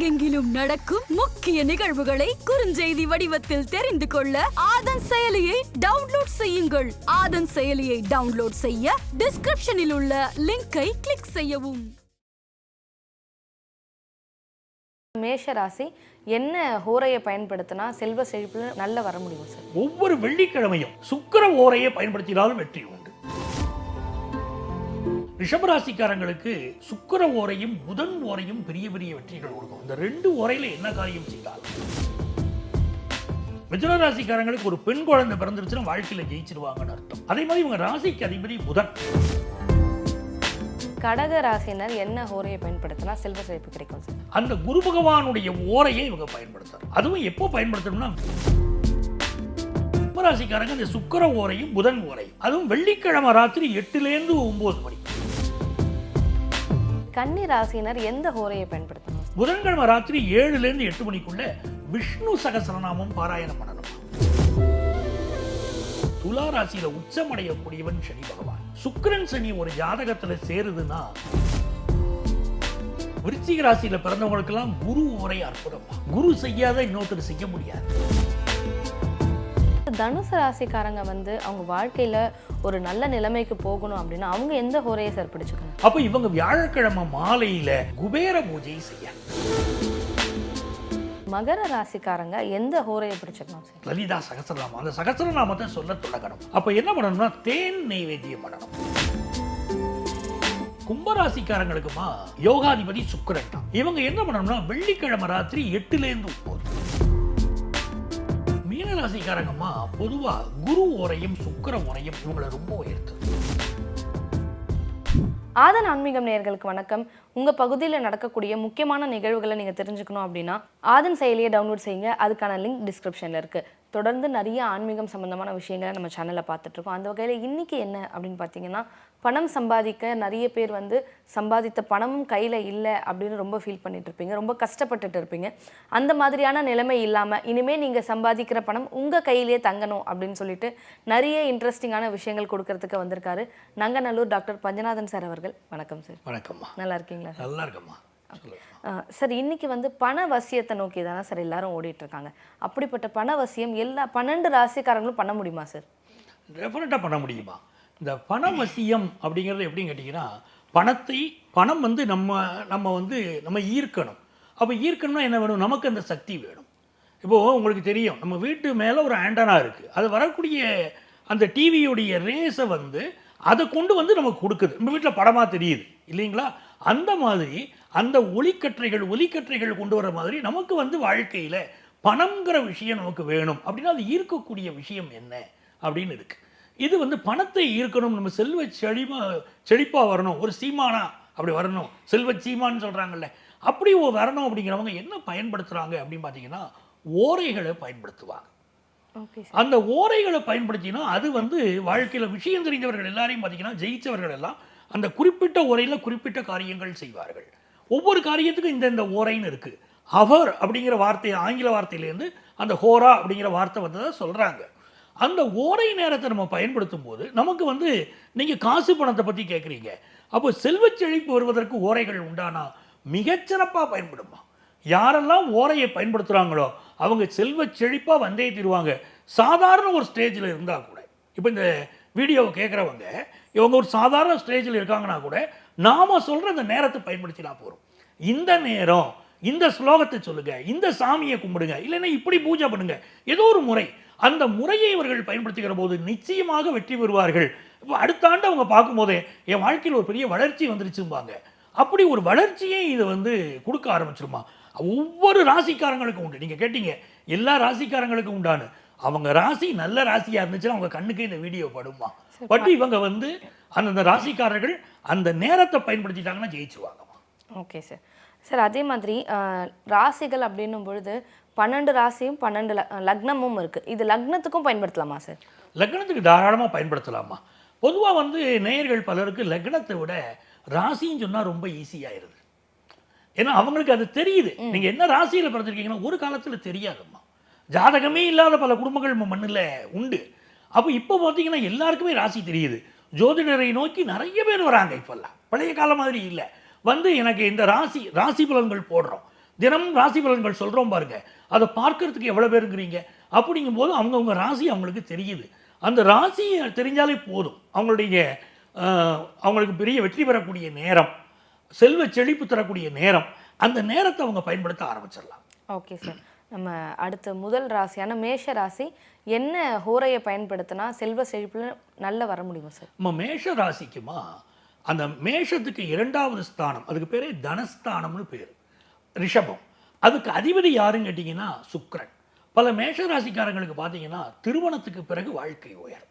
உலகெங்கிலும் நடக்கும் முக்கிய நிகழ்வுகளை குறுஞ்செய்தி வடிவத்தில் தெரிந்து கொள்ள ஆதன் செயலியை டவுன்லோட் செய்யுங்கள். ஆதன் செயலியை டவுன்லோட் செய்ய டிஸ்கிரிப்ஷனில் உள்ள லிங்கை கிளிக் செய்யவும். மேஷ ராசி என்ன ஹோரையை பயன்படுத்தினா செல்வ செழிப்புல நல்ல வர முடியும் சார்? ஒவ்வொரு வெள்ளிக்கிழமையும் சுக்கிர ஓரையை பயன்படுத்தினாலும் வெற்றி உண்டு. ரிஷபராசிக்காரங்களுக்கு சுக்கிர ஓரையும் புதன் ஓரையும் பெரிய பெரிய வெற்றிகள் கொடுக்கும். இந்த ரெண்டு ஓரையில என்ன காரியம் செய்தாலும் மிதுன ராசிக்காரங்களுக்கு ஒரு பெண் குழந்தை பிறந்துருச்சுன்னா வாழ்க்கையில ஜெயிச்சிருவாங்கன்னு அர்த்தம். அதே மாதிரி இவங்க ராசிக்கு அதிபதி புதன். கடக ராசினர் என்ன ஹோரையை பயன்படுத்தினா செல்வ செழிப்பு கிடைக்கும் சார். அந்த குரு பகவானுடைய ஓரையை இவங்க பயன்படுத்துறாங்க அதுவும் எப்போ பயன்படுத்தணும்னா கும்பராசிக்காரங்க இந்த சுக்கிர ஓரையும் புதன் ஓரையும். அதுவும் வெள்ளிக்கிழமை ராத்திரி எட்டுலேருந்து ஒன்பது மணி. கன்னி ராசினர் எந்த ஹோரையை பயன்படுத்தணும்? புதன்கிழமை ராத்திரி ஏழுலேருந்து எட்டு மணிக்குள்ள விஷ்ணு சகசரநாமம் பாராயணம் பண்ணணும். துலா ராசியில உச்சமடையக்கூடியவன் சனி பகவான். சுக்கரன் சனி ஒரு ஜாதகத்துல சேருதுன்னா விருச்சிக ராசியில பிறந்தவங்களுக்கெல்லாம் குரு ஓரை அற்புதம். குரு செய்யாத இன்னொருத்தர் செய்ய முடியாது. தனுசு ராசிக்காரங்க வந்து அவங்க வாழ்க்கையில ஒரு நல்ல நிலைமைக்கு போகணும் அப்படின்னா அவங்க எந்த ஹோரையை சார் பிடிச்சுக்கணும்? அப்ப இவங்க வியாழக்கிழமை மாலையில குபேர பூஜை செய்ய. மகர ராசிக்காரங்க எந்த ஹோரையை பிடிச்சுக்கணும் சார்? லலிதா சகசரநாமம். அந்த சகசரநாமத்தை சொல்ல தொடங்கணும். அப்ப என்ன பண்ணணும்னா தேன் நைவேத்தியம் பண்ணணும். கும்பராசிக்காரங்களுக்குமா யோகாதிபதி சுக்கிரன் தான். இவங்க என்ன பண்ணணும்னா வெள்ளிக்கிழமை ராத்திரி எட்டுல இருந்து ஒன்பது மீனராசிக்காரங்கம்மா பொதுவா குரு உரையும் சுக்கர உரையும் இவங்களை ரொம்ப உயர்த்து. ஆதன் ஆன்மீகம் நேயர்களுக்கு வணக்கம். உங்கள் பகுதியில் நடக்கக்கூடிய முக்கியமான நிகழ்வுகளை நீங்கள் தெரிஞ்சுக்கணும் அப்படின்னா ஆதன் செயலியை டவுன்லோட் செய்யுங்க. அதுக்கான லிங்க் டிஸ்கிரிப்ஷனில் இருக்குது தொடர்ந்து நிறைய ஆன்மீகம் சம்பந்தமான விஷயங்களை நம்ம சேனலில் பார்த்துட்ருக்கோம். அந்த வகையில் இன்றைக்கி என்ன அப்படின்னு பார்த்தீங்கன்னா பணம் சம்பாதிக்க நிறைய பேர் வந்து சம்பாதித்த பணமும் கையில் இல்லை அப்படின்னு ரொம்ப ஃபீல் பண்ணிட்டு இருப்பீங்க ரொம்ப கஷ்டப்பட்டுட்டு இருப்பீங்க. அந்த மாதிரியான நிலைமை இல்லாமல் இனிமேல் நீங்கள் சம்பாதிக்கிற பணம் உங்கள் கையிலேயே தங்கணும் அப்படின்னு சொல்லிட்டு நிறைய இன்ட்ரெஸ்டிங்கான விஷயங்கள் கொடுக்கறதுக்கு வந்திருக்காரு. நங்கநல்லூர் டாக்டர் பஞ்சநாதன் சார் அவர்கள். வணக்கம் சார். வணக்கம்மா. நல்லா இருக்கீங்களா நல்லா இருக்கம்மா. சார் இன்னைக்கு வந்து பண வசியத்தை நோக்கி தானே சார் எல்லாரும் ஓடிட்டு இருக்காங்க அப்படிப்பட்ட பண வசியம் எல்லா பன்னெண்டு ராசிக்காரங்களும் பண்ண முடியுமா சார்? டெஃபினட்டாக பண்ண முடியுமா? இந்த பண வசியம் அப்படிங்கிறது எப்படின்னு கேட்டிங்கன்னா பணத்தை பணம் வந்து நம்ம நம்ம வந்து நம்ம ஈர்க்கணும். அப்போ ஈர்க்கணும்னா என்ன வேணும்? நமக்கு அந்த சக்தி வேணும். இப்போது உங்களுக்கு தெரியும் நம்ம வீட்டு மேலே ஒரு ஆண்டனா இருக்குது அது வரக்கூடிய அந்த டிவியுடைய ரேஸை வந்து அதை கொண்டு வந்து நமக்கு கொடுக்குது. நம்ம வீட்டில் படமாக தெரியுது இல்லைங்களா? அந்த மாதிரி அந்த ஒளிக்கற்றைகள் ஒலிக்கற்றைகள் கொண்டு வர மாதிரி நமக்கு வந்து வாழ்க்கையில் பணம்ங்கிற விஷயம் நமக்கு வேணும். அப்படின்னா அது ஈர்க்கக்கூடிய விஷயம் என்ன? அப்படின்னு இருக்கு. இது வந்து பணத்தை ஈர்க்கணும். நம்ம செல்வ செழிமா செழிப்பாக வரணும். ஒரு சீமானா அப்படி வரணும். செல்வ சீமான்னு சொல்கிறாங்கல்ல அப்படி வரணும் அப்படிங்கிறவங்க என்ன பயன்படுத்துகிறாங்க அப்படின்னு பார்த்தீங்கன்னா ஓரைகளை பயன்படுத்துவாங்க. ஓகே அந்த ஓரைகளை பயன்படுத்தினா அது வந்து வாழ்க்கையில் விஷயம் தெரிந்தவர்கள் எல்லாரையும் பார்த்தீங்கன்னா ஜெயிச்சவர்கள் எல்லாம் அந்த குறிப்பிட்ட ஓரையில் குறிப்பிட்ட காரியங்கள் செய்வார்கள். ஒவ்வொரு காரியத்துக்கும் இந்த இந்த ஓரைன்னு இருக்குது அவர் அப்படிங்கிற வார்த்தை ஆங்கில வார்த்தையிலேருந்து அந்த ஹோரா அப்படிங்கிற வார்த்தை வந்ததாக சொல்கிறாங்க அந்த ஓரை நேரத்தை நம்ம பயன்படுத்தும் போது நமக்கு வந்து நீங்கள் காசு பணத்தை பற்றி கேட்குறீங்க அப்போ செல்வச் செழிப்பு வருவதற்கு ஓரைகள் உண்டானா? மிகச்சிறப்பாக பயன்படுமா? யாரெல்லாம் ஓரையை பயன்படுத்துகிறாங்களோ அவங்க செல்வச் செழிப்பாக வந்தே தீருவாங்க. சாதாரண ஒரு ஸ்டேஜில் இருந்தால் கூட இப்போ இந்த வீடியோவை கேட்குறவங்க இவங்க ஒரு சாதாரண ஸ்டேஜில் இருக்காங்கன்னா கூட நாம் சொல்கிற அந்த நேரத்தை பயன்படுத்தினா போகிறோம் இந்த நேரம் இந்த ஸ்லோகத்தை சொல்லுங்க இந்த சாமியை கும்பிடுங்க இல்லைன்னா இப்படி பூஜை பண்ணுங்க ஏதோ ஒரு முறை. அந்த முறையை இவர்கள் பயன்படுத்துகிற போது நிச்சயமாக வெற்றி பெறுவார்கள். இப்போ அடுத்த ஆண்டு அவங்க பார்க்கும்போதே என் வாழ்க்கையில் ஒரு பெரிய வளர்ச்சி வந்துருச்சும்பாங்க. அப்படி ஒரு வளர்ச்சியை இதை வந்து கொடுக்க ஆரம்பிச்சிருமா? ஒவ்வொரு ராசிக்காரங்களுக்கும் உண்டு. நீங்கள் கேட்டீங்க எல்லா ராசிக்காரங்களுக்கும் உண்டானு. அவங்க ராசி நல்ல ராசியாக இருந்துச்சுன்னா அவங்க கண்ணுக்கு இந்த வீடியோ படுமா? பட் இவங்க வந்து அந்தந்த ராசிக்காரர்கள் அந்த நேரத்தை பயன்படுத்திட்டாங்கன்னா ஜெயிச்சிருவாங்கம்மா. Okay sir. சார் அதே மாதிரி ராசிகள் அப்படின்னும் பொழுது பன்னெண்டு ராசியும் பன்னெண்டு லக்னமும் இருக்குது இது லக்னத்துக்கும் பயன்படுத்தலாமா சார்? லக்னத்துக்கு தாராளமாக பயன்படுத்தலாமா? பொதுவாக வந்து நேயர்கள் பலருக்கு லக்னத்தை விட ராசின்னு சொன்னால் ரொம்ப ஈஸியாயிருது. ஏன்னா அவங்களுக்கு அது தெரியுது. நீங்கள் என்ன ராசியில் பிறந்திருக்கீங்கன்னா ஒரு காலத்தில் தெரியாதும்மா. ஜாதகமே இல்லாத பல குடும்பங்கள் நம்ம மண்ணில் உண்டு. அப்போ இப்போ பார்த்தீங்கன்னா எல்லாருக்குமே ராசி தெரியுது. ஜோதிடரை நோக்கி நிறைய பேர் வராங்க இப்போல்லாம். பழைய காலம் மாதிரி இல்லை. வந்து எனக்கு இந்த ராசி ராசி பலன்கள் போடுறோம். தினமும் ராசி பலன்கள் சொல்கிறோம் பாருங்க. அதை பார்க்கறதுக்கு எவ்வளோ பேருங்கிறீங்க? அப்படிங்கும்போது அவங்கவுங்க ராசி அவங்களுக்கு தெரியுது. அந்த ராசி தெரிஞ்சாலே போதும். அவங்களுடைய அவங்களுக்கு பெரிய வெற்றி பெறக்கூடிய நேரம் செல்வ செழிப்பு தரக்கூடிய நேரம் அந்த நேரத்தை அவங்க பயன்படுத்த ஆரம்பிச்சிடலாம். Okay sir. நம்ம அடுத்த முதல் ராசியான மேஷ ராசி என்ன ஹோரையை பயன்படுத்தினா செல்வ செழிப்பில் நல்ல வர முடியுமா சார்? நம்ம மேஷ ராசிக்குமா அந்த மேஷத்துக்கு இரண்டாவது ஸ்தானம் அதுக்கு பேரே தனஸ்தானம்னு பேர். ரிஷபம். அதுக்கு அதிபதி யாருன்னு கேட்டிங்கன்னா சுக்ரன் பல மேஷ ராசிக்காரங்களுக்கு பார்த்தீங்கன்னா திருமணத்துக்கு பிறகு வாழ்க்கை உயரும்.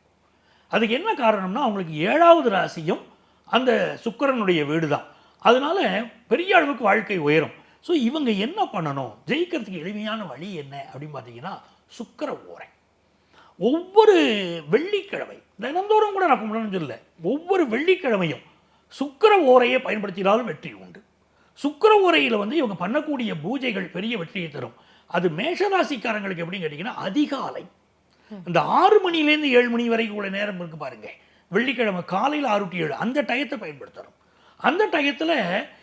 அதுக்கு என்ன காரணம்னா அவங்களுக்கு ஏழாவது ராசியும் அந்த சுக்கரனுடைய வீடு தான் அதனால பெரிய அளவுக்கு வாழ்க்கை உயரும். ஸோ இவங்க என்ன பண்ணணும்? ஜெயிக்கிறதுக்கு எளிமையான வழி என்ன? அப்படின்னு பார்த்தீங்கன்னா சுக்கிர ஓரை. ஒவ்வொரு வெள்ளிக்கிழமை தினந்தோறும் கூட நான் கும்பிடணும்னு சொல்லல. ஒவ்வொரு வெள்ளிக்கிழமையும் சுக்கிர ஓரையை பயன்படுத்தினாலும் வெற்றி உண்டு. சுக்கிர ஓரையில் வந்து இவங்க பண்ணக்கூடிய பூஜைகள் பெரிய வெற்றியை தரும். அது மேஷராசிக்காரங்களுக்கு எப்படின்னு கேட்டிங்கன்னா அதிகாலை. இந்த ஆறு மணிலேருந்து ஏழு மணி வரைக்கும் உள்ள நேரம் இருக்கு பாருங்க. வெள்ளிக்கிழமை காலையில் ஆறு டு ஏழு அந்த டயத்தை பயன்படுத்தணும். அந்த டயத்தில்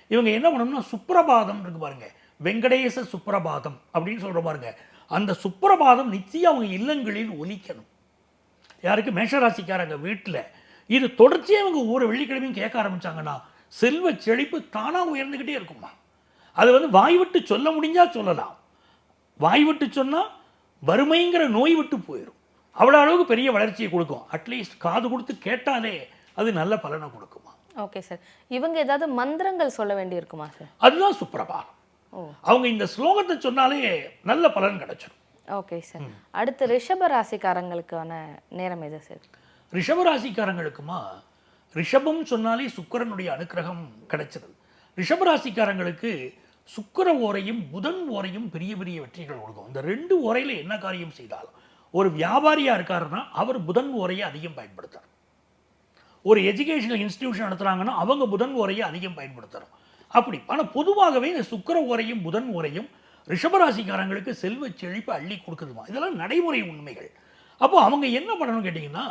இவங்க என்ன பண்ணணும்னா சுப்பிரபாதம் இருக்கு பாருங்க. வெங்கடேச சுப்பிரபாதம் அப்படின்னு சொல்கிற பாருங்க. அந்த சுப்பிரபாதம் நிச்சயம் அவங்க இல்லங்களில் ஒலிக்கணும். யாருக்கு? மேஷராசிக்காரங்க வீட்டில். இது தொடர்ச்சியாக இவங்க ஒவ்வொரு வெள்ளிக்கிழமையும் கேட்க ஆரம்பித்தாங்கன்னா செல்வ செழிப்பு தானாக உயர்ந்துக்கிட்டே இருக்குமா? அது வந்து வாய் விட்டு சொல்ல முடிஞ்சால் சொல்லலாம். வாய் விட்டு சொன்னால் வறுமைங்கிற நோய் விட்டு போயிடும் அவ்வளோ அளவுக்கு பெரிய வளர்ச்சியை கொடுக்கும். அட்லீஸ்ட் காது கொடுத்து கேட்டாலே அது நல்ல பலனை கொடுக்கும். ஓகே சார் இவங்க ஏதாவது மந்திரங்கள் சொல்ல வேண்டி இருக்குமா சார் அதுதான் சுப்பிரபாதம். ஓ. அவங்க இந்த ஸ்லோகத்தை சொன்னாலே நல்ல பலன் கிடைச்சிடும் ஓகே சார் அடுத்து ரிஷப ராசிக்காரங்களுக்கான நேரம் எது சார் ரிஷபராசிக்காரங்களுக்குமா? ரிஷபம் சொன்னாலே சுக்கிரனுடைய அனுக்கிரகம் கிடைச்சிருது ரிஷபராசிக்காரங்களுக்கு சுக்கிர ஓரையும் புதன் ஓரையும் பெரிய பெரிய வெற்றிகள் கொடுக்கும். இந்த ரெண்டு ஓரையில் என்ன காரியம் செய்தாலும் ஒரு வியாபாரியா இருக்காருன்னா அவர் புதன் ஓரையை அதிகம் பயன்படுத்துறார். ஒரு எஜுகேஷனல் இன்ஸ்டிடியூஷன் நடத்துகிறாங்கன்னா அவங்க புதன் ஓரையை அதிகம் பயன்படுத்துகிறோம் அப்படி. ஆனால் பொதுவாகவே இந்த சுக்கர ஓரையும் புதன் ஓரையும் ரிஷபராசிக்காரங்களுக்கு செல்வ செழிப்பு அள்ளி கொடுக்குதுமா? இதெல்லாம் நடைமுறை உண்மைகள். அப்போ அவங்க என்ன பண்ணணும்னு கேட்டிங்கன்னா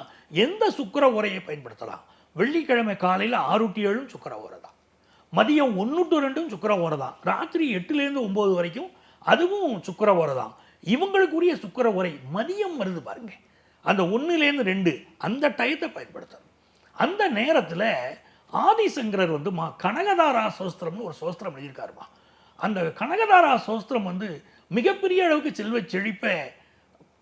எந்த சுக்கர உரையை பயன்படுத்தலாம்? வெள்ளிக்கிழமை காலையில் ஆறு டு ஏழும் சுக்கர உரை தான். மதியம் ஒன்று டு ரெண்டும் சுக்கர உரை தான். ராத்திரி எட்டுலேருந்து ஒம்பது வரைக்கும் அதுவும் சுக்கர உரை தான். இவங்களுக்குரிய சுக்கர உரை மதியம் வருது பாருங்க. அந்த ஒன்றுலேருந்து ரெண்டு அந்த டயத்தை பயன்படுத்தணும். அந்த நேரத்தில் ஆதிசங்கரர் வந்து மா கனகதாரா சோஸ்திரம்னு ஒரு சோஸ்திரம் எழுதியிருக்காருமா. அந்த கனகதாரா சோஸ்திரம் வந்து மிகப்பெரிய அளவுக்கு செல்வ செழிப்பை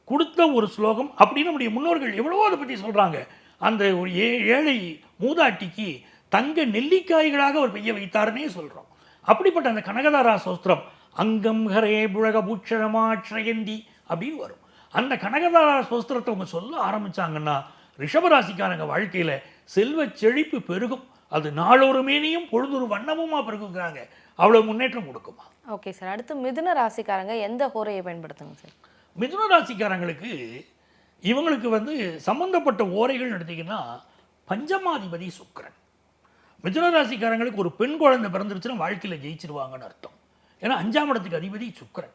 கொடுத்த ஒரு ஸ்லோகம் அப்படின்னு நம்முடைய முன்னோர்கள் எவ்வளவோ அதை பற்றி சொல்கிறாங்க அந்த ஒரு ஏ ஏழை மூதாட்டிக்கு தங்க நெல்லிக்காய்களாக அவர் பெய்ய வைத்தாருன்னே சொல்கிறோம் அப்படிப்பட்ட அந்த கனகதாரா சோஸ்திரம் அங்கம் ஹரே புழக பூட்சணமாட்சயந்தி அப்படின்னு வரும். அந்த கனகதாரா சோஸ்திரத்தை அவங்க சொல்ல ஆரம்பிச்சாங்கன்னா ரிஷபராசிக்காரங்க வாழ்க்கையில் செல்வ செழிப்பு பெருகும். அது நாளொரு மேனியும் பொழுதொரு வண்ணமுமா பெருகுங்கிறாங்க அவ்வளோ முன்னேற்றம் கொடுக்குமா? ஓகே சார் அடுத்து மிதுன ராசிக்காரங்க எந்த ஹோரையை பயன்படுத்துங்க சார் மிதுன ராசிக்காரங்களுக்கு இவங்களுக்கு வந்து சம்பந்தப்பட்ட ஓரைகள் எடுத்தீங்கன்னா பஞ்சமாதிபதி சுக்கிரன். மிதுன ராசிக்காரங்களுக்கு ஒரு பெண் குழந்தை பிறந்துருச்சுன்னா வாழ்க்கையில் ஜெயிச்சிருவாங்கன்னு அர்த்தம். ஏன்னா அஞ்சாம் இடத்துக்கு அதிபதி சுக்கிரன்.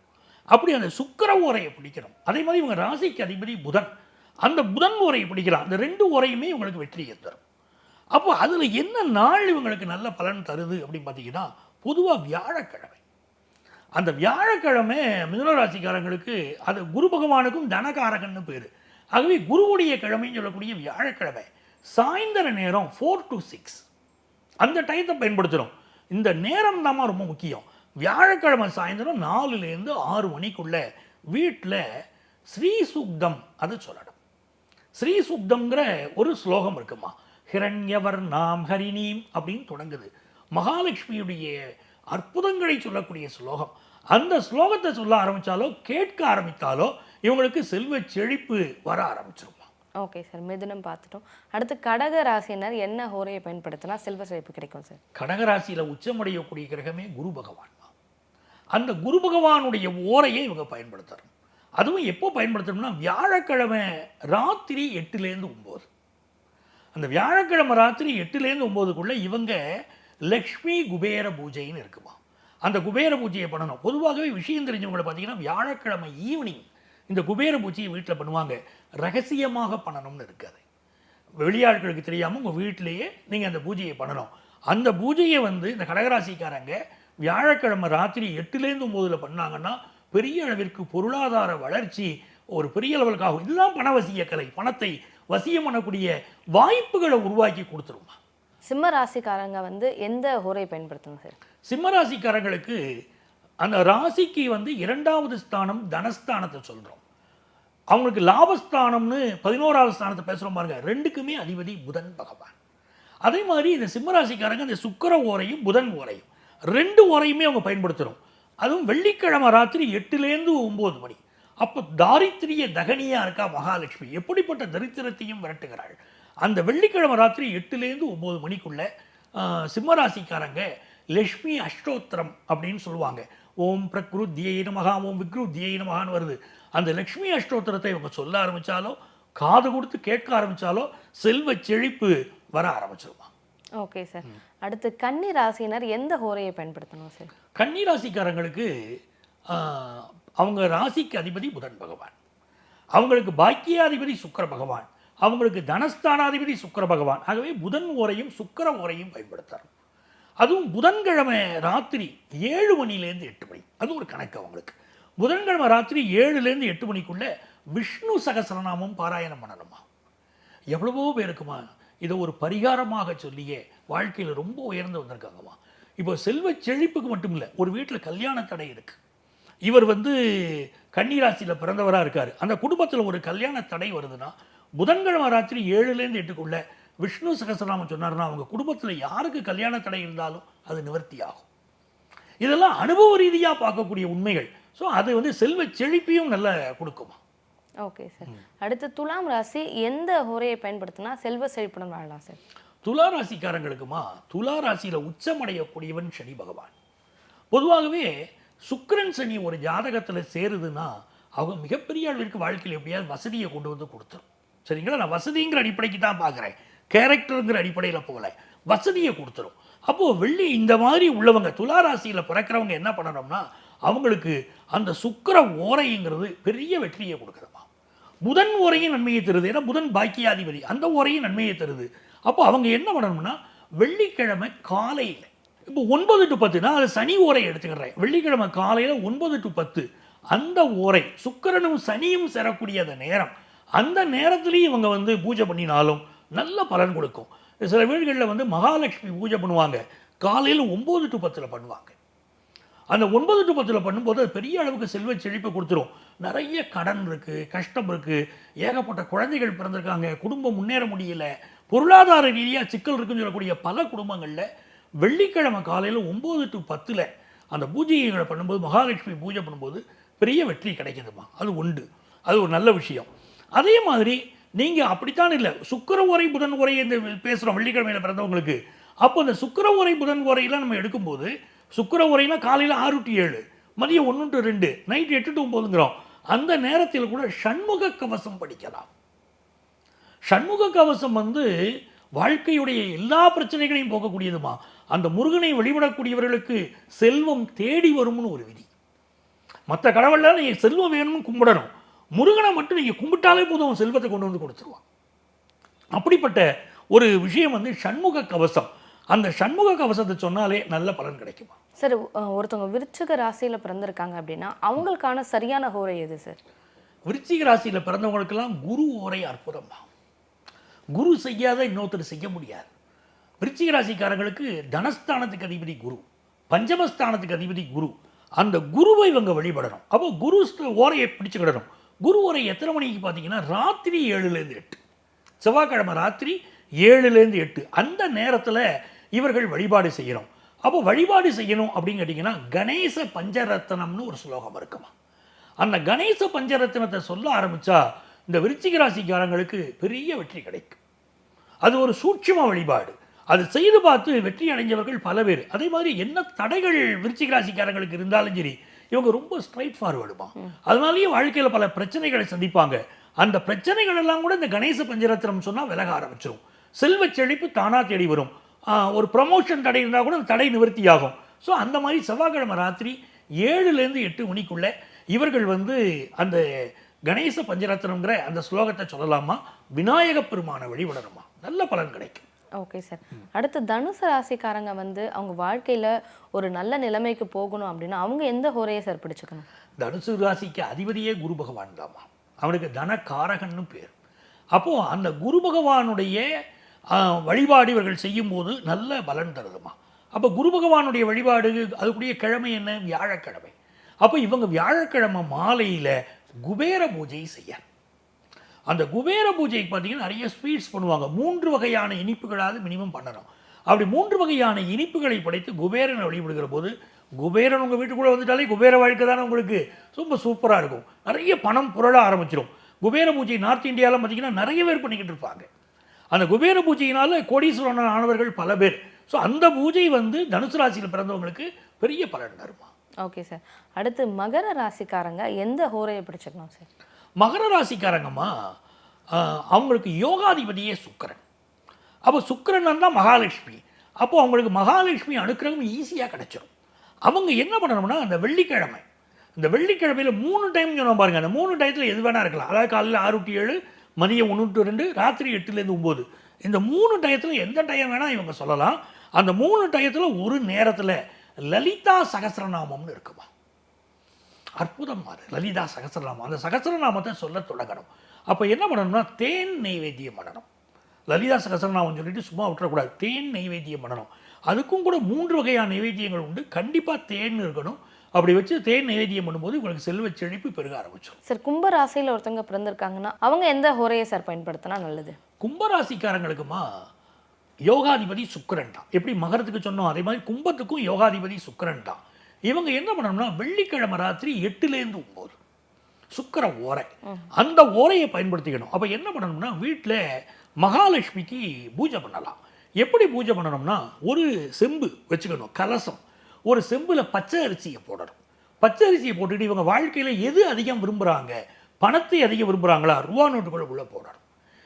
அப்படி அந்த சுக்கிர ஓரையை பிடிக்கணும். அதே மாதிரி இவங்க ராசிக்கு அதிபதி புதன். அந்த புதன் உரையை பிடிக்கலாம் அந்த ரெண்டு உரையுமே இவங்களுக்கு வெற்றியை தரும். அப்போ அதில் என்ன நாள் இவங்களுக்கு நல்ல பலன் தருது அப்படின்னு பார்த்தீங்கன்னா பொதுவாக வியாழக்கிழமை. அந்த வியாழக்கிழமை மிதுனராசிக்காரங்களுக்கு அது குரு பகவானுக்கும் தனகாரகன்னு பேர். ஆகவே குருவுடைய கிழமைன்னு சொல்லக்கூடிய வியாழக்கிழமை சாயந்தர நேரம் ஃபோர் டு சிக்ஸ் அந்த டயத்தை பயன்படுத்துகிறோம் இந்த நேரம் தான் ரொம்ப முக்கியம். வியாழக்கிழமை சாயந்தரம் நாலுலேருந்து ஆறு மணிக்குள்ளே வீட்டில் ஸ்ரீ சுக்தம் அதை சொல்லணும். ஸ்ரீ சுக்தம்ங்கிற ஒரு ஸ்லோகம் இருக்குமா? ஹிரண்யவர் நாம் ஹரிணீம் அப்படின்னு தொடங்குது. மகாலட்சுமியுடைய அற்புதங்களை சொல்லக்கூடிய ஸ்லோகம். அந்த ஸ்லோகத்தை சொல்ல ஆரம்பித்தாலோ கேட்க ஆரம்பித்தாலோ இவங்களுக்கு செல்வ செழிப்பு வர ஆரம்பிச்சிருமா? ஓகே சார் மிதுனம் பார்த்துட்டோம். அடுத்து கடக ராசியினர் என்ன ஹோரையை பயன்படுத்தினா செல்வ செழிப்பு கிடைக்கும் சார் கடகராசியில் உச்சமடையக்கூடிய கிரகமே குரு பகவான் அந்த குரு பகவானுடைய ஓரையை இவங்க பயன்படுத்தணும். அதுவும் எப்போ பயன்படுத்தணும்னா வியாழக்கிழமை ராத்திரி எட்டுலேருந்து ஒம்பது. அந்த வியாழக்கிழமை ராத்திரி எட்டுலேருந்து ஒம்போதுக்குள்ளே இவங்க லக்ஷ்மி குபேர பூஜைன்னு இருக்குமா. அந்த குபேர பூஜையை பண்ணணும். பொதுவாகவே விஷயம் தெரிஞ்சவங்களை பார்த்தீங்கன்னா வியாழக்கிழமை ஈவினிங் இந்த குபேர பூஜையை வீட்டில் பண்ணுவாங்க. ரகசியமாக பண்ணணும்னு இருக்காது. வெளியாட்களுக்கு தெரியாமல் உங்கள் வீட்டிலேயே நீங்கள் அந்த பூஜையை பண்ணணும். அந்த பூஜையை வந்து இந்த கடகராசிக்காரங்க வியாழக்கிழமை ராத்திரி எட்டுலேருந்து ஒம்போதில் பண்ணாங்கன்னா பெரிய அளவிற்கு பொருளாதார வளர்ச்சி ஒரு பெரிய லெவலுக்கு ஆகும். இதுதான் பணவசிய கலை. பணத்தை வசியம் பண்ணக்கூடிய வாய்ப்புகளை உருவாக்கி கொடுத்துருமா? சிம்ம ராசிக்காரங்க வந்து எந்த ஹோரை பயன்படுத்தணும் சார்? சிம்மராசிக்காரங்களுக்கு அந்த ராசிக்கு வந்து இரண்டாவது ஸ்தானம் தனஸ்தானத்தை சொல்கிறோம் அவங்களுக்கு லாபஸ்தானம்னு பதினோராவது ஸ்தானத்தை பேசுகிறோம் பாருங்க. ரெண்டுக்குமே அதிபதி புதன் பகவான். அதே மாதிரி இந்த சிம்மராசிக்காரங்க இந்த சுக்கிர ஓரையும் புதன் ஓரையும். ரெண்டு ஓரையுமே அவங்க பயன்படுத்துகிறோம் அதுவும் வெள்ளிக்கிழமை ராத்திரி எட்டுலேருந்து ஒம்பது மணி. அப்போ தாரித்திரிய தகனியாக இருக்கா மகாலட்சுமி? எப்படிப்பட்ட தரித்திரத்தையும் விரட்டுகிறாள்? அந்த வெள்ளிக்கிழமை ராத்திரி எட்டுலேருந்து ஒம்பது மணிக்குள்ள சிம்மராசிக்காரங்க லக்ஷ்மி அஷ்டோத்திரம் அப்படின்னு சொல்லுவாங்க. ஓம் பிரக்ருத்தியை நமகா ஓம் விக்ருத்தியை நமகான்னு வருது. அந்த லக்ஷ்மி அஷ்டோத்திரத்தை இவங்க சொல்ல ஆரம்பிச்சாலோ காது கொடுத்து கேட்க ஆரம்பிச்சாலோ செல்வ செழிப்பு வர ஆரம்பிச்சிருவாங்க. Okay sir. அடுத்து கன்னி ராசியினர் எந்த ஹோரையை பயன்படுத்தணும் சார்? கன்னி ராசிக்காரங்களுக்கு அவங்க ராசிக்கு அதிபதி புதன் பகவான். அவங்களுக்கு பாக்கியாதிபதி சுக்கிர பகவான். அவங்களுக்கு தனஸ்தானாதிபதி சுக்கிர பகவான். ஆகவே புதன் ஓரையும் சுக்கர ஓரையும் பயன்படுத்தணும். அதுவும் புதன்கிழமை ராத்திரி ஏழு மணிலேருந்து எட்டு மணி. அது ஒரு கணக்கு அவங்களுக்கு. புதன்கிழமை ராத்திரி ஏழுலேருந்து எட்டு மணிக்குள்ளே விஷ்ணு சகசரநாமம் பாராயணம் பண்ணணுமா? எவ்வளவோ பேருக்குமா இதை ஒரு பரிகாரமாக சொல்லியே வாழ்க்கையில் ரொம்ப உயர்ந்து வந்திருக்காங்கம்மா. இப்போ செல்வ செழிப்புக்கு மட்டும் இல்லை ஒரு வீட்டில் கல்யாண தடை இருக்குது இவர் வந்து கன்னிராசியில் பிறந்தவராக இருக்கார். அந்த குடும்பத்தில் ஒரு கல்யாண தடை வருதுன்னா புதன்கிழமை ராத்திரி ஏழுலேருந்து எட்டுக்குள்ள விஷ்ணு சகசரநாமம் சொன்னார்னா அவங்க குடும்பத்தில் யாருக்கு கல்யாண தடை இருந்தாலும் அது நிவர்த்தி ஆகும். இதெல்லாம் அனுபவ ரீதியாக பார்க்கக்கூடிய உண்மைகள். ஸோ அது வந்து செல்வ செழிப்பையும் நல்லா கொடுக்குமா? ஓகே சார் அடுத்து துலாம் ராசி எந்த ஹோரையை பயன்படுத்தினா செல்வ செழிப்புடன் வாழலாம் சார் துலா ராசிக்காரங்களுக்குமா துலா ராசியில் உச்சமடையக்கூடியவன் சனி பகவான். பொதுவாகவே சுக்கரன் சனி ஒரு ஜாதகத்தில் சேருதுன்னா அவங்க மிகப்பெரிய அளவிற்கு வாழ்க்கையில் எப்படியாவது வசதியை கொண்டு வந்து கொடுத்துரும். சரிங்களா? நான் வசதிங்கிற அடிப்படைக்கு தான் பார்க்குறேன். கேரக்டருங்கிற அடிப்படையில் போகல. வசதியை கொடுத்துரும். அப்போது வெள்ளி இந்த மாதிரி உள்ளவங்க துலா ராசியில் பிறக்கிறவங்க என்ன பண்ணணும்னா அவங்களுக்கு அந்த சுக்கர ஓரைங்கிறது பெரிய வெற்றியை கொடுக்குறமா புதன் உரையும் நன்மையை தருது. ஏன்னா புதன் பாக்கியாதிபதி. அந்த உரையும் நன்மையை தருது. அப்போ அவங்க என்ன பண்ணணும்னா வெள்ளிக்கிழமை காலையில் இப்போ ஒன்பது டு பத்துனா அது சனி ஓரை எடுத்துக்கிறேன். வெள்ளிக்கிழமை காலையில் ஒன்பது டு பத்து அந்த ஓரை சுக்கரனும் சனியும் சேரக்கூடிய அந்த நேரம் அந்த நேரத்துலேயும் இவங்க வந்து பூஜை பண்ணினாலும் நல்ல பலன் கொடுக்கும். சில வீடுகளில் வந்து மகாலட்சுமி பூஜை பண்ணுவாங்க. காலையில் ஒம்பது டு பத்தில் பண்ணுவாங்க. அந்த ஒன்பது டு பத்தில் பண்ணும்போது அது பெரிய அளவுக்கு செல்வ செழிப்பை கொடுத்துரும். நிறைய கடன் இருக்குது கஷ்டம் இருக்குது ஏகப்பட்ட குழந்தைகள் பிறந்திருக்காங்க குடும்பம் முன்னேற முடியல பொருளாதார ரீதியாக சிக்கல் இருக்குன்னு சொல்லக்கூடிய பல குடும்பங்களில் வெள்ளிக்கிழமை காலையில் ஒம்பது டு பத்தில் அந்த பூஜைகளை பண்ணும்போது மகாலட்சுமி பூஜை பண்ணும்போது பெரிய வெற்றி கிடைக்கிதுமா அது உண்டு. அது ஒரு நல்ல விஷயம். அதே மாதிரி நீங்கள் அப்படித்தான் இல்லை சுக்கர உரை புதன் உரை இந்த பேசுகிறோம் வெள்ளிக்கிழமையில் பிறந்தவங்களுக்கு. அப்போ அந்த சுக்கர உரை புதன் உரையெல்லாம் நம்ம எடுக்கும்போது சுக்கிர உரைனா காலையில் ஆறு டு ஏழு மதியம் ஒன்று டு ரெண்டு நைட் எட்டு டு ஒம்போதுங்கிறோம் அந்த நேரத்தில் கூட சண்முக கவசம் படிக்கலாம். சண்முக கவசம் வந்து வாழ்க்கையுடைய எல்லா பிரச்சனைகளையும் போகக்கூடியதுமா அந்த முருகனை வழிபடக்கூடியவர்களுக்கு செல்வம் தேடி வரும்னு ஒரு விதி. மற்ற கடவுள்லாம் நீங்கள் செல்வம் வேணும்னு கும்பிடணும். முருகனை மட்டும் நீங்கள் கும்பிட்டாலே போதும் அவன் செல்வத்தை கொண்டு வந்து கொடுத்துருவான். அப்படிப்பட்ட ஒரு விஷயம் வந்து சண்முக கவசம். அந்த சண்முக கவசத்தை சொன்னாலே நல்ல பலன் கிடைக்குமா? சார் ஒருத்தவங்க விருச்சிக ராசியில் பிறந்திருக்காங்க அப்படின்னா அவங்களுக்கான சரியான ஹோரை எது சார்? விருச்சிக ராசியில் பிறந்தவங்களுக்கெல்லாம் குரு ஓரை அற்புதம் தான் குரு செய்யாத இன்னொருத்தர் செய்ய முடியாது. விருச்சிக ராசிக்காரங்களுக்கு தனஸ்தானத்துக்கு அதிபதி குரு பஞ்சமஸ்தானத்துக்கு அதிபதி குரு. அந்த குருவை இவங்க வழிபடணும். அப்போ குரு ஓரையை பிடிச்சுக்கிடணும் குரு ஓரை எத்தனை மணிக்கு பார்த்தீங்கன்னா ராத்திரி ஏழுலேருந்து எட்டு. செவ்வாய்க்கிழமை ராத்திரி ஏழுலேருந்து எட்டு. அந்த நேரத்தில் இவர்கள் வழிபாடு செய்கிறோம் அப்போ வழிபாடு செய்யணும் அப்படின்னு கேட்டிங்கன்னா கணேச பஞ்சரத்தனம்னு ஒரு ஸ்லோகம் இருக்குமா? அந்த கணேச பஞ்சரத்னத்தை சொல்ல ஆரம்பிச்சா இந்த விருச்சிக ராசிக்காரங்களுக்கு பெரிய வெற்றி கிடைக்கும். அது ஒரு சூட்சும வழிபாடு. அது செய்து பார்த்து வெற்றி அடைஞ்சவர்கள் பல பேர். அதே மாதிரி என்ன தடைகள் விருச்சிக ராசிக்காரங்களுக்கு இருந்தாலும் சரி இவங்க ரொம்ப ஸ்ட்ரைட் ஃபார்வர்டுமா அதனாலேயே வாழ்க்கையில் பல பிரச்சனைகளை சந்திப்பாங்க. அந்த பிரச்சனைகள் எல்லாம் கூட இந்த கணேச பஞ்சரத்னம் சொன்னால் விலக ஆரம்பிச்சிடும் செல்வ செழிப்பு தானாக தேடி வரும். ஒரு ப்ரமோஷன் தடை இருந்தால் கூட அந்த தடை நிவர்த்தி ஆகும் ஸோ அந்த மாதிரி செவ்வாய்க்கிழமை ராத்திரி ஏழுலேருந்து எட்டு மணிக்குள்ள இவர்கள் வந்து அந்த கணேச பஞ்சரத்னங்கிற அந்த ஸ்லோகத்தை சொல்லலாமா? விநாயக பெருமானை வழிபடணுமா? நல்ல பலன் கிடைக்கும். ஓகே சார் அடுத்து தனுசு ராசிக்காரங்க வந்து அவங்க வாழ்க்கையில ஒரு நல்ல நிலைமைக்கு போகணும் அப்படின்னா அவங்க எந்த ஹோரையை சார் பிடிச்சுக்கணும்? தனுசு ராசிக்கு அதிபதியே குரு பகவான் தாமா அவனுக்கு தனகாரகன்னு பேர். அப்போ அந்த குரு பகவானுடைய வழிபாடு இவர்கள் செய்யும்போது நல்ல பலன் தருதுமா. அப்போ குரு பகவானுடைய வழிபாடு அதுக்குரிய கிழமை என்ன? வியாழக்கிழமை. அப்போ இவங்க வியாழக்கிழமை மாலையில் குபேர பூஜை செய்ய அந்த குபேர பூஜைக்கு பார்த்தீங்கன்னா நிறைய ஸ்வீட்ஸ் பண்ணுவாங்க. மூன்று வகையான இனிப்புகளாவது மினிமம் பண்ணணும். அப்படி மூன்று வகையான இனிப்புகளை படைத்து குபேரனை வழிபடுகிற போது குபேரன் உங்கள் வீட்டுக்குள்ளே வந்துட்டாலே குபேர வாழ்க்கை தானே உங்களுக்கு? ரொம்ப சூப்பராக இருக்கும். நிறைய பணம் புரள ஆரம்பிச்சிடும் குபேர பூஜை நார்த் இந்தியாவில் பார்த்திங்கன்னா நிறைய பேர் பண்ணிக்கிட்டு இருப்பாங்க. அந்த குபேர பூஜையினால கோடீஸ்வரன் ஆனவர்கள் பல பேர். ஸோ அந்த பூஜை வந்து தனுசு ராசியில் பிறந்தவங்களுக்கு பெரிய பலன் தருமா? ஓகே சார் அடுத்து மகர ராசிக்காரங்க எந்த ஹோரையை பிடிச்சுக்கணும் சார் மகர ராசிக்காரங்கம்மா அவங்களுக்கு யோகாதிபதியே சுக்கிரன். அப்போ சுக்கிரன் தான் மகாலட்சுமி. அப்போ அவங்களுக்கு மகாலட்சுமி அனுக்கிரகம் ஈஸியாக கிடைச்சிரும். அவங்க என்ன பண்ணணும்னா அந்த வெள்ளிக்கிழமை. இந்த வெள்ளிக்கிழமையில் மூணு டைம் சொன்னோம் பாருங்க அந்த மூணு டயத்தில் எது வேணா இருக்கலாம். அதாவது காலையில் ஆறு டு ஏழு மதியம் ஒன்று டு ரெண்டு ராத்திரி எட்டுலேருந்து ஒம்பது. இந்த மூணு டயத்தில் எந்த டயம் வேணால் இவங்க சொல்லலாம். அந்த மூணு டயத்தில் ஒரு நேரத்தில் லலிதா சகஸ்ரநாமம்னு இருக்குமா? அற்புதம் அது. லலிதா சகஸ்ரநாமம் அந்த சகஸ்ரநாமத்தை சொல்ல தொடங்கணும். அப்போ என்ன பண்ணணும்னா தேன் நெய்வேத்தியம் பண்ணணும். லலிதா சகஸ்ரநாமம் சொல்லிட்டு சும்மா விட்டுறக்கூடாது. தேன் நெய்வேத்தியம் பண்ணணும். அதுக்கும் கூட மூன்று வகையான நைவேத்தியங்கள் உண்டு. கண்டிப்பாக தேன் இருக்கணும். அப்படி வச்சு தேன் நைவேத்தியம் பண்ணும்போது உங்களுக்கு செல்வ செழிப்பு பெருக ஆரம்பிச்சிடும். சார் கும்ப ராசியில ஒருத்தவங்க பிறந்திருக்காங்கன்னா அவங்க எந்த ஹோரையை சார் பயன்படுத்தினா நல்லது? கும்பராசிக்காரங்களுக்குமா யோகாதிபதி சுக்கிரன் தான். எப்படி மகரத்துக்கு சொன்னோம் அதே மாதிரி கும்பத்துக்கும் யோகாதிபதி சுக்கிரன் தான். இவங்க என்ன பண்ணணும்னா வெள்ளிக்கிழமை ராத்திரி எட்டுலேருந்து ஒம்பது சுக்கிர ஓரை. அந்த ஓரையை பயன்படுத்திக்கணும். அப்போ என்ன பண்ணணும்னா வீட்டில் மகாலட்சுமிக்கு பூஜை பண்ணலாம். எப்படி பூஜை பண்ணணும்னா ஒரு செம்பு வச்சுக்கணும் கலசம். ஒரு செம்பில் பச்சை அரிசியை போடணும். பச்சை அரிசியை போட்டுட்டு இவங்க வாழ்க்கையில் எது அதிகம் விரும்புகிறாங்க பணத்தை அதிகம் விரும்புகிறாங்களா ரூபா நோட்டுக்குள்ளே உள்ளே போடணும்.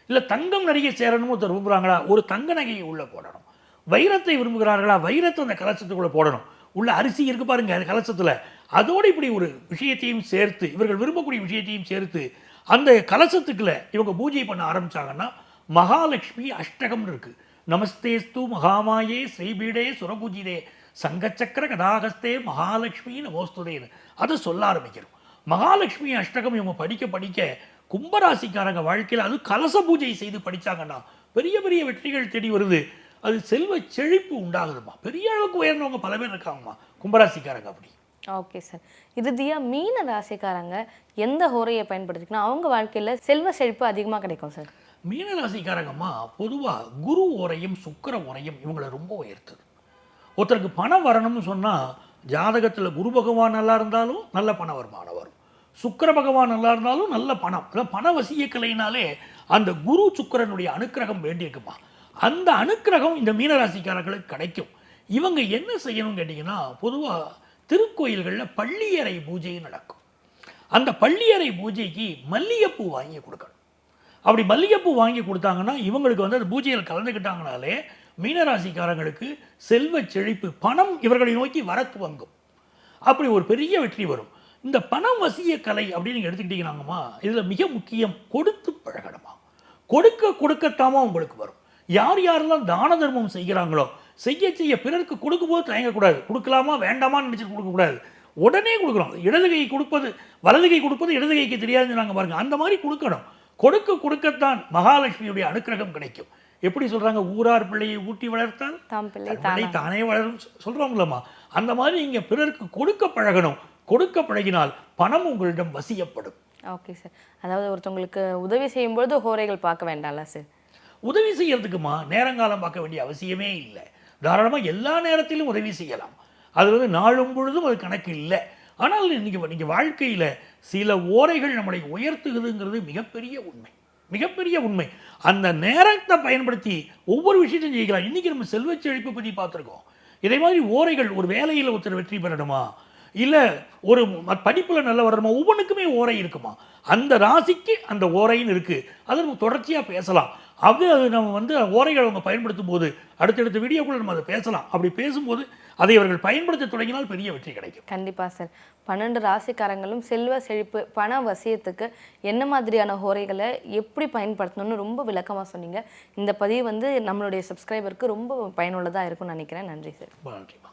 இல்லை தங்கம் நிறைய சேரணும் ஒருத்தர் விரும்புகிறாங்களா ஒரு தங்க நகையை உள்ளே போடணும். வைரத்தை விரும்புகிறார்களா? வைரத்தை அந்த கலசத்துக்குள்ளே போடணும். உள்ள அரிசி இருக்கு பாருங்க அந்த கலசத்தில். அதோடு இப்படி ஒரு விஷயத்தையும் சேர்த்து இவர்கள் விரும்பக்கூடிய விஷயத்தையும் சேர்த்து அந்த கலசத்துக்குள்ள இவங்க பூஜை பண்ண ஆரம்பிச்சாங்கன்னா மகாலட்சுமி அஷ்டகம்னு இருக்கு. நமஸ்தேஸ்து மகாமாயே ஸ்ரீபீடே சுரபூஜிதே. சங்கச்சக்கர கதாகஸ்தே மகாலட்சுமி நமோஸ்துதேன்னு. அதை சொல்ல ஆரம்பிக்கிறோம். மகாலட்சுமி அஷ்டகம் இவங்க படிக்க படிக்க கும்பராசிக்காரங்க வாழ்க்கையில் அது கலச பூஜை செய்து படிச்சாங்கன்னா பெரிய பெரிய வெற்றிகள் தேடி வருது. அது செல்வ செழிப்பு உண்டாகுதுமா. பெரிய அளவுக்கு உயர்ந்தவங்க பல பேர் இருக்காங்கம்மா. கும்பராசிக்காரங்க அப்படி. ஓகே சார் இறுதியா மீன ராசிக்காரங்க எந்த ஹோரையை பயன்படுத்திக்கணும்? அவங்க வாழ்க்கையில செல்வ செழிப்பு அதிகமா கிடைக்கும் சார் மீனராசிக்காரங்கம்மா பொதுவாக குரு ஓரையும் சுக்கிர ஓரையும் இவங்களை ரொம்ப உயர்த்துது. ஒருத்தருக்கு பணம் வரணும்னு சொன்னால் ஜாதகத்தில் குரு பகவான் நல்லா இருந்தாலும் நல்ல பண வருமானம் வரும். சுக்கர பகவான் நல்லா இருந்தாலும் நல்ல பணம். அதாவது பண வசிய கலையினாலே அந்த குரு சுக்கிரனுடைய அனுக்கிரகம் வேண்டியிருக்குமா? அந்த அனுக்கிரகம் இந்த மீனராசிக்காரர்களுக்கு கிடைக்கும். இவங்க என்ன செய்யணும்னு கேட்டிங்கன்னா பொதுவாக திருக்கோயில்களில் பள்ளியறை பூஜை நடக்கும். அந்த பள்ளியறை பூஜைக்கு மல்லிகைப்பூ வாங்கி கொடுக்கணும். அப்படி மல்லிகைப்பூ வாங்கி கொடுத்தாங்கன்னா இவங்களுக்கு வந்து அந்த பூஜையில் கலந்துக்கிட்டாங்கனாலே மீனராசிக்காரங்களுக்கு செல்வ செழிப்பு பணம் இவர்களை நோக்கி வர துவங்கும் அப்படி ஒரு பெரிய வெற்றி வரும். இந்த பணம் வசிய கலை அப்படின்னு நீங்க எடுத்துக்கிட்டீங்கன்னாங்கம்மா இதில் மிக முக்கியம் கொடுத்து பழகணுமா? கொடுக்க கொடுக்கத்தாமா உங்களுக்கு வரும். யார் யாரெல்லாம் தான தர்மம் செய்கிறாங்களோ செய்ய செய்ய பிறருக்கு கொடுக்கும்போது தயங்கக்கூடாது. கொடுக்கலாமா வேண்டாமான்னு நினச்சிட்டு கொடுக்கக்கூடாது. உடனே கொடுக்குறோம் இடது கை கொடுப்பது வலது கை கொடுப்பது இடது கைக்கு தெரியாதுன்னு நாங்கள் பாருங்க. அந்த மாதிரி கொடுக்கணும். கொடுக்க கொடுக்கத்தான் மகாலட்சுமியுடைய அனுக்கிரகம் கிடைக்கும். எப்படி சொல்றாங்க? ஊரார் பிள்ளையை ஊட்டி வளர்த்தால் தாம் பிள்ளை தன் பிள்ளை தானா தானே வளரும் சொ- சொல்றோம்லம்மா அந்த மாதிரி நீங்க பிறருக்கு கொடுக்க பழகணும். கொடுக்க பழகினால் பணம் உங்களிடம் வசியப்படும். ஓகே சார் அதாவது ஒருத்தவங்களுக்கு உதவி செய்யும்பொழுது ஹோரைகள் பார்க்க வேண்டாம்ல சார் உதவி செய்யறதுக்குமா? நேரங்காலம் பார்க்க வேண்டிய அவசியமே இல்லை. தாராளமாக எல்லா நேரத்திலும் உதவி செய்யலாம். அது வந்து நாளும் பொழுதும் அது கணக்கு இல்லை. ஆனால் இன்னைக்கு நீங்கள் வாழ்க்கையில் சில ஓரைகள் நம்மளை உயர்த்துகுதுங்கிறது மிகப்பெரிய உண்மை. மிகப்பெரிய உண்மை. அந்த நேரத்தை பயன்படுத்தி ஒவ்வொரு விஷயத்தையும் ஜெயிக்கலாம் இன்றைக்கி நம்ம செல்வச் செழிப்பு பற்றி பார்த்துருக்கோம். இதே மாதிரி ஓரைகள் ஒரு வேலையில் ஒருத்தர் வெற்றி பெறணுமா? இல்லை ஒரு படிப்பில் நல்ல வரணுமா? ஒவ்வொன்றுக்குமே ஓரை இருக்குமா? அந்த ராசிக்கு அந்த ஓரைன்னு இருக்குது அதை நம்ம தொடர்ச்சியாக பேசலாம். அது அது நம்ம வந்து ஓரைகள் அவங்க பயன்படுத்தும் போது அடுத்தடுத்த வீடியோக்குள்ளே நம்ம அதை பேசலாம். அப்படி பேசும்போது அதை அவர்கள் பயன்படுத்த தொடங்கினால் பெரிய வெற்றி கிடைக்கும். கண்டிப்பா சார் பன்னெண்டு ராசிக்காரங்களும் செல்வ செழிப்பு பண வசியத்துக்கு என்ன மாதிரியான ஹோரைகளை எப்படி பயன்படுத்தணும்னு ரொம்ப விளக்கமா சொன்னீங்க. இந்த பதிவு வந்து நம்மளுடைய சப்ஸ்கிரைபருக்கு ரொம்ப பயனுள்ளதா இருக்கும்னு நினைக்கிறேன். நன்றி சார் ரொம்ப நன்றிம்மா.